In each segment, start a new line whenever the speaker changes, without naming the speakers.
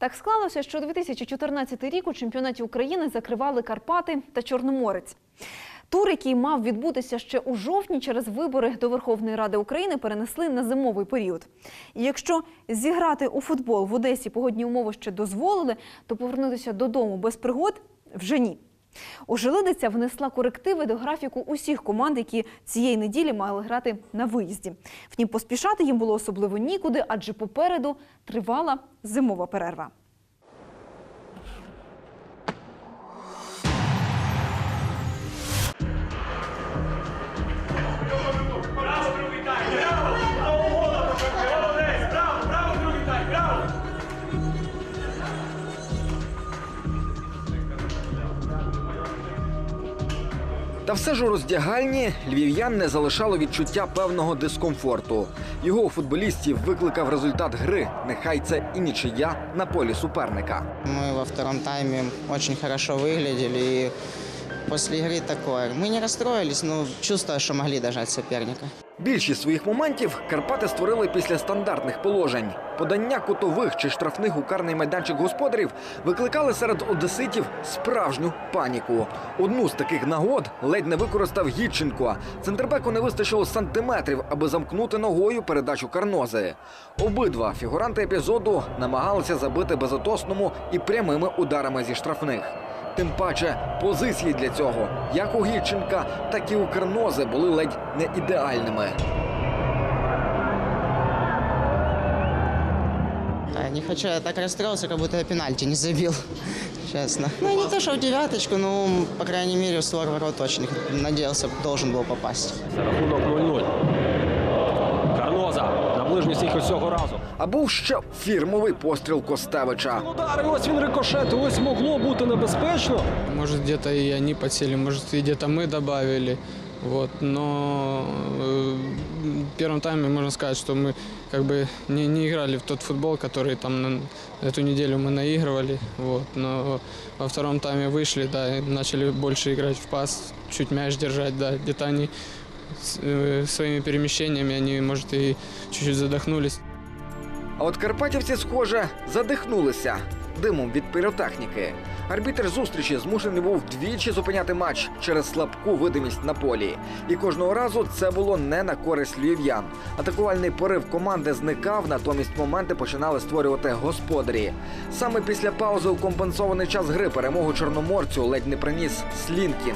Так склалося, що 2014 рік у чемпіонаті України закривали Карпати та Чорноморець. Тур, який мав відбутися ще у жовтні через вибори до Верховної Ради України, перенесли на зимовий період. І якщо зіграти у футбол в Одесі погодні умови ще дозволили, то повернутися додому без пригод вже ні. Ожеледиця внесла корективи до графіку усіх команд, які цієї неділі мали грати на виїзді. Втім, поспішати їм було особливо нікуди, адже попереду тривала зимова перерва.
Та все ж у роздягальні львів'ян не залишало відчуття певного дискомфорту. Його у футболістів викликав результат гри. Нехай це і нічия на полі суперника.
Ми во втором таймі очень хорошо виглядали И после игры такое. Мы не расстроились, но чувствую, что могли дожать соперника.
Більшість своїх моментів Карпати створили після стандартних положень. Подання кутових чи штрафних у карний майданчик господарів викликали серед одеситів справжню паніку. Одну з таких нагод ледь не використав Гідченко. Центрбеку не вистачило сантиметрів, аби замкнути ногою передачу Карнози. Обидва фігуранти епізоду намагалися забити безотосному і прямими ударами зі штрафних. Тим паче позиції для цього, як у Гідченка, так і у Карнози були ледь не ідеальними.
Не хочу, я так расстроился, как будто я пенальти не забил. Честно. Ну, не то, что в девяточку, но, по крайней мере, в створ ворот точно надеялся, должен был попасть.
Рахунок 0-0. Карноза на ближній стійку цього разу.
А був ще фірмовий постріл Костевича.
Удар, і ось він рикошет, і ось могло бути небезпечно.
Может, где-то и они подсели, может, и где-то мы добавили. Вот, но э, в первом тайме можно сказать, что мы как бы не, не играли в тот футбол, который там на эту неделю мы наигрывали. Вот, но во втором тайме вышли, да, и начали больше играть в пас, чуть мяч держать, да, где-то они с- э, своими перемещениями, они, может, и чуть-чуть.
А от карпатівці, схоже, задихнулися димом від піротехніки. Арбітр зустрічі змушений був двічі зупиняти матч через слабку видимість на полі. І кожного разу це було не на користь львів'ян. Атакувальний порив команди зникав, натомість моменти починали створювати господарі. Саме після паузи у компенсований час гри перемогу чорноморцю ледь не приніс Слінкін.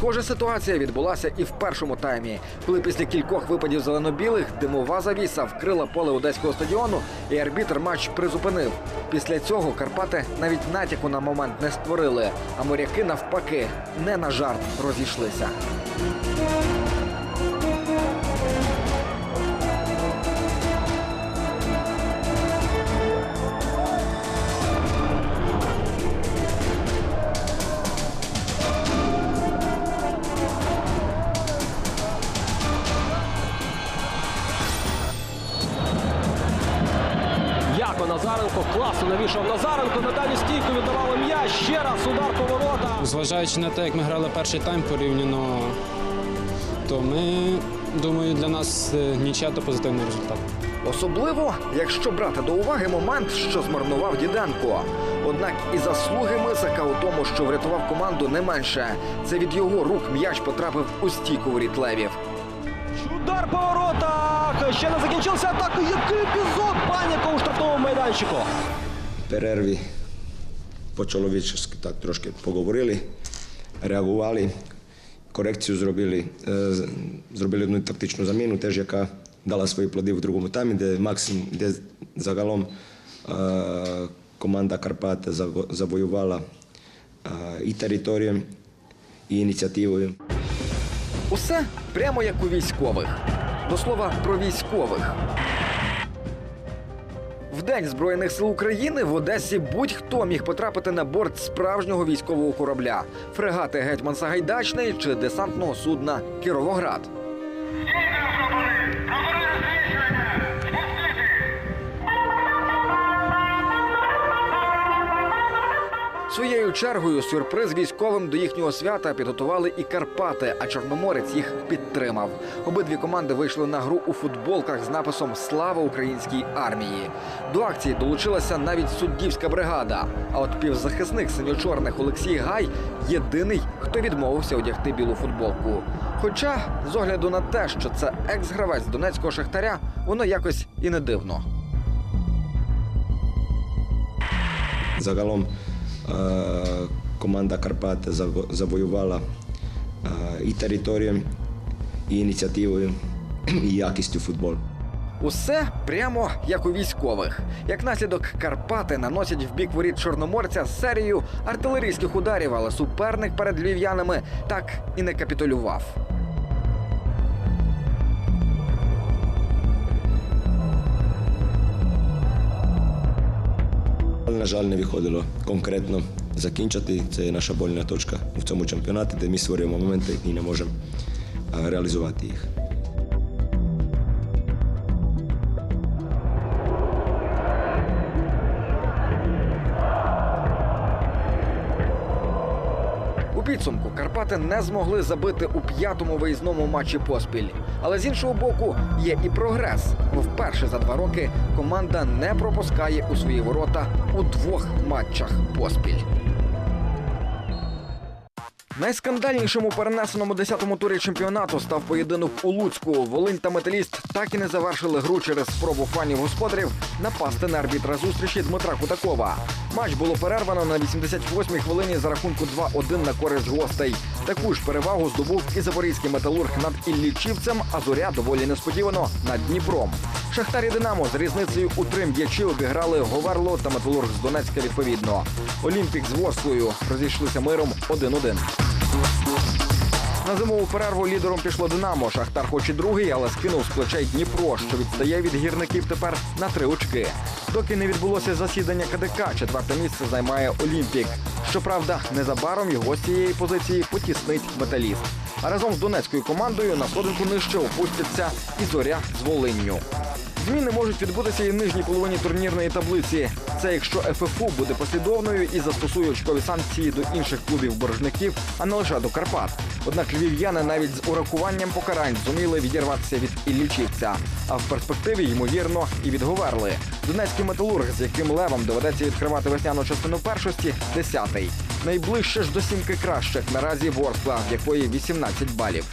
Схожа ситуація відбулася і в першому таймі, коли після кількох випадів зелено-білих димова завіса вкрила поле одеського стадіону, і арбітр матч призупинив. Після цього Карпати навіть натяку на момент не створили, а моряки навпаки не на жарт розійшлися.
Навішав Назаренко на дальню стійку віддавали м'яч. Ще раз удар по воротах.
Зважаючи на те, як ми грали перший тайм порівняно, то ми, думаю, для нас е, нічия то позитивний результат.
Особливо, якщо брати до уваги момент, що змарнував Діденко. Однак і заслуги Мисака у тому, що врятував команду не менше. Це від його рук м'яч потрапив у стійку воріт левів.
Удар по воротах. Ще не закінчився атака. Який епізод? Паніка у штрафному майданчику.
Перерві по-чоловічески так трошки поговорили, реагували, корекцію зробили, е, зробили одну тактичну заміну, теж яка дала свої плоди в другому таймі, де максимум, де загалом е, команда Карпат заво- завоювала е, і територією, і ініціативою.
Усе прямо як у військових. До слова про військових. В День Збройних сил України в Одесі будь-хто міг потрапити на борт справжнього військового корабля, фрегати Гетьман Сагайдачний чи десантного судна Кіровоград. Своєю чергою сюрприз військовим до їхнього свята підготували і Карпати, а Чорноморець їх підтримав. Обидві команди вийшли на гру у футболках з написом Слава українській армії. До акції долучилася навіть суддівська бригада. А от півзахисник синьо-чорних Олексій Гай єдиний, хто відмовився одягти білу футболку. Хоча, з огляду на те, що це екс-гравець донецького шахтаря, воно якось і не дивно.
Загалом команда Карпати завоювала е, і територією, і ініціативою, і якістю футболу.
Усе прямо як у військових. Як наслідок Карпати наносять в бік воріт Чорноморця серію артилерійських ударів, але суперник перед львів'янами так і не капітулював.
На жаль, не виходило конкретно закінчити. Це наша больна точка в цьому чемпіонаті, де ми створюємо моменти і не можемо реалізувати їх.
Підсумку Карпати не змогли забити у п'ятому виїзному матчі поспіль. Але з іншого боку, є і прогрес. Бо вперше за два роки команда не пропускає у свої ворота у двох матчах поспіль. Найскандальнішим у перенесеному 10-му турі чемпіонату став поєдинок у Луцьку. Волинь та металіст так і не завершили гру через спробу фанів господарів напасти на арбітра зустрічі Дмитра Кутакова. Матч було перервано на 88-й хвилині за рахунку 2-1 на користь гостей. Таку ж перевагу здобув і запорізький металург над Іллічівцем, а зоря доволі несподівано над Дніпром. Шахтар і Динамо з різницею у три м'ячі обіграли Говерло та Металург з Донецька відповідно. Олімпік з Ворсклою розійшлися миром 1-1. На зимову перерву лідером пішло Динамо. Шахтар хоч і другий, але скинув з плечей Дніпро, що відстає від гірників тепер на три очки. Доки не відбулося засідання КДК, четверте місце займає Олімпік. Щоправда, незабаром його з цієї позиції потіснить металіст. А разом з донецькою командою на сходинку нижче опустяться і зоря з Волинню. Зміни можуть відбутися і в нижній половині турнірної таблиці. Це якщо ФФУ буде послідовною і застосує очкові санкції до інших клубів боржників, а не лише до Карпат. Однак львів'яни навіть з урахуванням покарань зуміли відірватися від Іллічівця. А в перспективі, ймовірно, і від Говерли. Донецький металург, з яким левом доведеться відкривати весняну частину першості, десятий. Найближче ж до сімки кращих наразі Ворскла, в якої 18 балів.